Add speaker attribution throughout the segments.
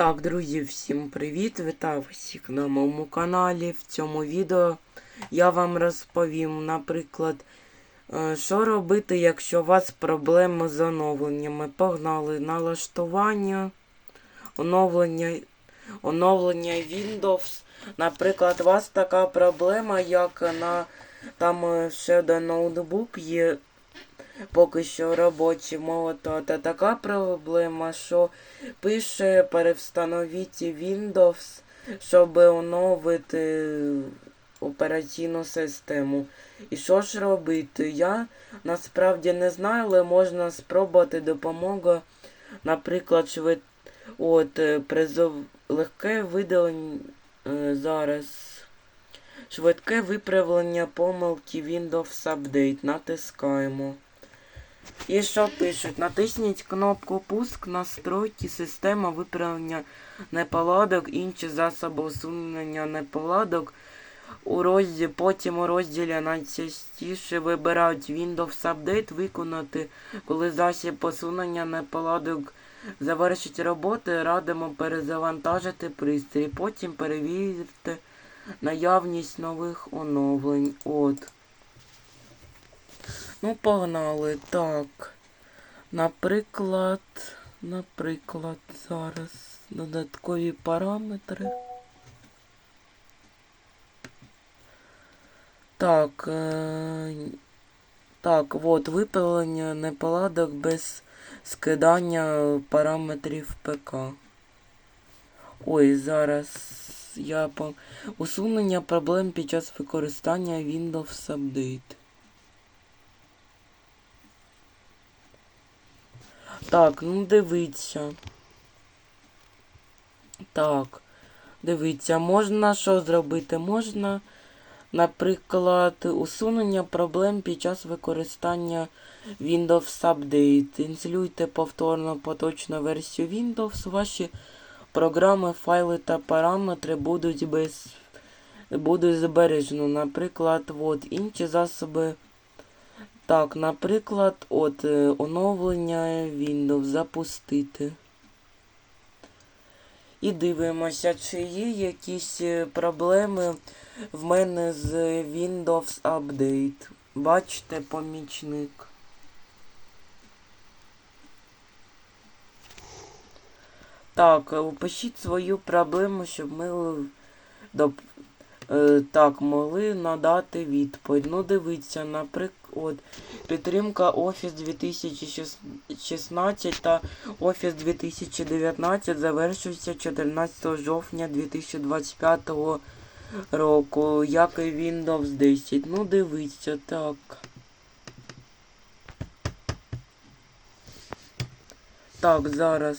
Speaker 1: Так, друзі, всім привіт! Вітаю всіх на моєму каналі. В цьому відео я вам розповім, наприклад, е, що робити, якщо у вас проблеми з оновленнями. Погнали налаштування, оновлення, оновлення Windows. Наприклад, у вас така проблема, як на там е, ще один ноутбук є. Поки що робочий молото. Та така проблема, що пише перевстановіть Windows, щоб оновити операційну систему. І що ж робити? Я насправді не знаю, але можна спробувати допомогу, наприклад, швид... От, е, призов... легке видалення е, зараз. Швидке виправлення помилки Windows Update. Натискаємо. І що пишуть? Натисніть кнопку Пуск, настройки, система виправлення неполадок, інші засоби усунення неполадок. У розділі, потім у розділі найчастіше вибирають Windows Update виконати, коли засіб усунення неполадок завершить роботу, радимо перезавантажити пристрій. Потім перевірте наявність нових оновлень. От. Ну, погнали. Так. Наприклад, наприклад, зараз додаткові параметри. Так. Е так, от, виправлення неполадок без скидання параметрів ПК. Ой, зараз я по... Усунення проблем під час використання Windows Update. Так, ну дивіться. Так. Дивіться, можна що зробити? Можна, наприклад, усунення проблем під час використання Windows Update. Інсталюйте повторно поточну версію Windows. Ваші програми, файли та параметри будуть без будуть збережені. Наприклад, от інші засоби. Так, наприклад, от е, оновлення Windows запустити. І дивимося, чи є якісь е, проблеми в мене з Windows Update. Бачите, помічник. Так, опишіть свою проблему, щоб ми доп... е, так, могли надати відповідь. Ну, дивіться, наприклад, підтримка Office 2016 та Office 2019 завершується 14 жовтня 2025 року, як і Windows 10. Ну, дивіться, так. Так, зараз.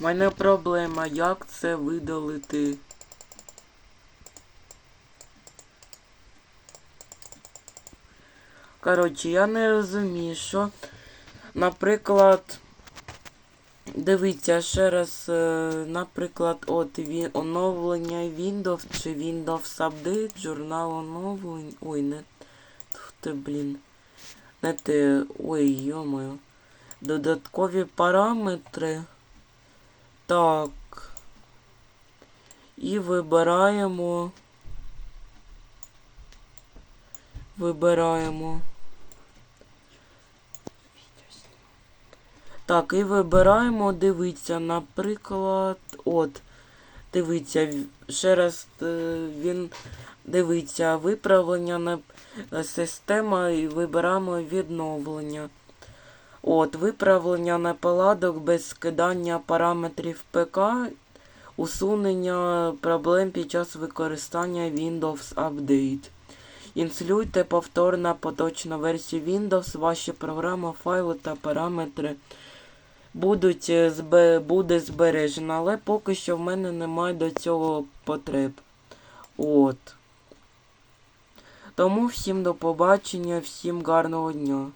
Speaker 1: У мене проблема, як це видалити. Коротше, я не розумію, що, наприклад, дивіться ще раз, е, наприклад, от він, оновлення Windows чи Windows Update, журнал оновлень. Ой, не ти, блін. Не те. Ой, йомою. Додаткові параметри. Так. І вибираємо. Вибираємо. Так, і вибираємо, дивіться, наприклад, от, дивіться, ще раз е, він дивиться виправлення на система і вибираємо відновлення. От, виправлення неполадок без скидання параметрів ПК, усунення проблем під час використання Windows Update. Інсталюйте повторно поточну версію Windows, ваші програми, файли та параметри будуть е, буде збережено, але поки що в мене немає до цього потреб. От. Тому всім до побачення, всім гарного дня.